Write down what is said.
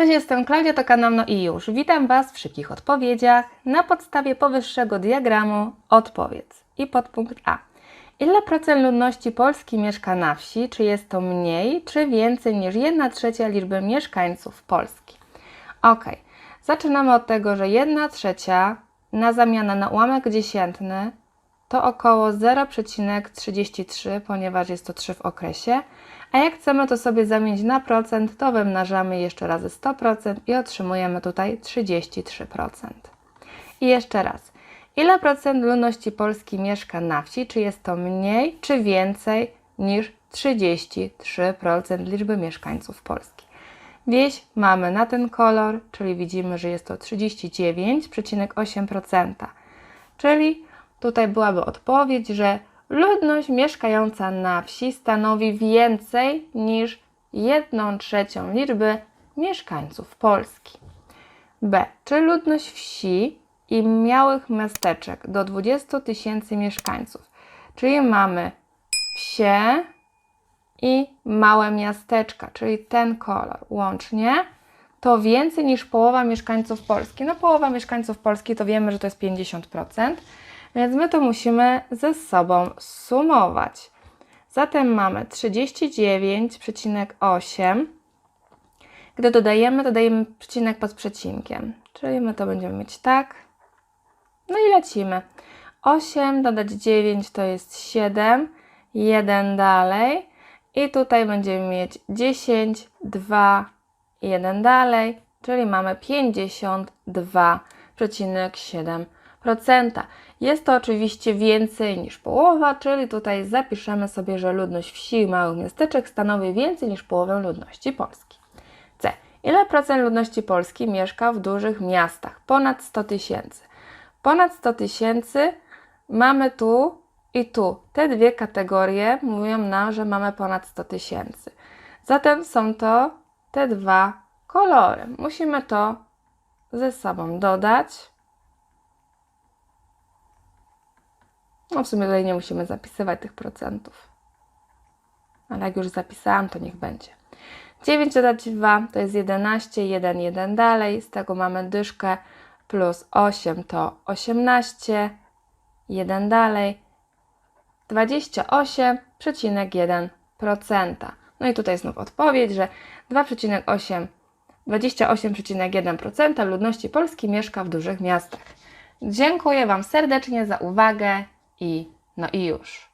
Cześć, jestem Klaudia, to kanał No i już. Witam Was w szybkich odpowiedziach. Na podstawie powyższego diagramu odpowiedz. I podpunkt A. Ile procent ludności Polski mieszka na wsi? Czy jest to mniej, czy więcej niż 1 trzecia liczby mieszkańców Polski? Ok, zaczynamy od tego, że 1 trzecia na zamianę na ułamek dziesiętny to około 0,33, ponieważ jest to 3 w okresie. A jak chcemy to sobie zamienić na procent, to wymnażamy jeszcze razy 100% i otrzymujemy tutaj 33%. I jeszcze raz. Ile procent ludności Polski mieszka na wsi? Czy jest to mniej, czy więcej niż 33% liczby mieszkańców Polski? Wieś mamy na ten kolor, czyli widzimy, że jest to 39,8%. Czyli tutaj byłaby odpowiedź, że ludność mieszkająca na wsi stanowi więcej niż 1 trzecią liczby mieszkańców Polski. B. Czy ludność wsi i małych miasteczek do 20 tysięcy mieszkańców, czyli mamy wsie i małe miasteczka, czyli ten kolor łącznie, to więcej niż połowa mieszkańców Polski. No połowa mieszkańców Polski to wiemy, że to jest 50%, więc my to musimy ze sobą sumować. Zatem mamy 39,8. Gdy dodajemy, dodajemy przecinek pod przecinkiem. Czyli my to będziemy mieć tak. No i lecimy. 8 dodać 9 to jest 7. 1 dalej. I tutaj będziemy mieć 10, 2, 1 dalej. Czyli mamy 52,7%. Jest to oczywiście więcej niż połowa, czyli tutaj zapiszemy sobie, że ludność wsi i małych miasteczek stanowi więcej niż połowę ludności Polski. C. Ile procent ludności Polski mieszka w dużych miastach? Ponad 100 tysięcy. Ponad 100 tysięcy mamy tu i tu. Te dwie kategorie mówią nam, że mamy ponad 100 tysięcy. Zatem są to te dwa kolory. Musimy to ze sobą dodać. No w sumie tutaj nie musimy zapisywać tych procentów. Ale jak już zapisałam, to niech będzie. 9 dodać 2 to jest 11, 1, 1 dalej. Z tego mamy dyszkę plus 8 to 18, 1 dalej. 28,1%. No i tutaj znów odpowiedź, że 2,8 28,1% ludności Polski mieszka w dużych miastach. Dziękuję Wam serdecznie za uwagę i no i już.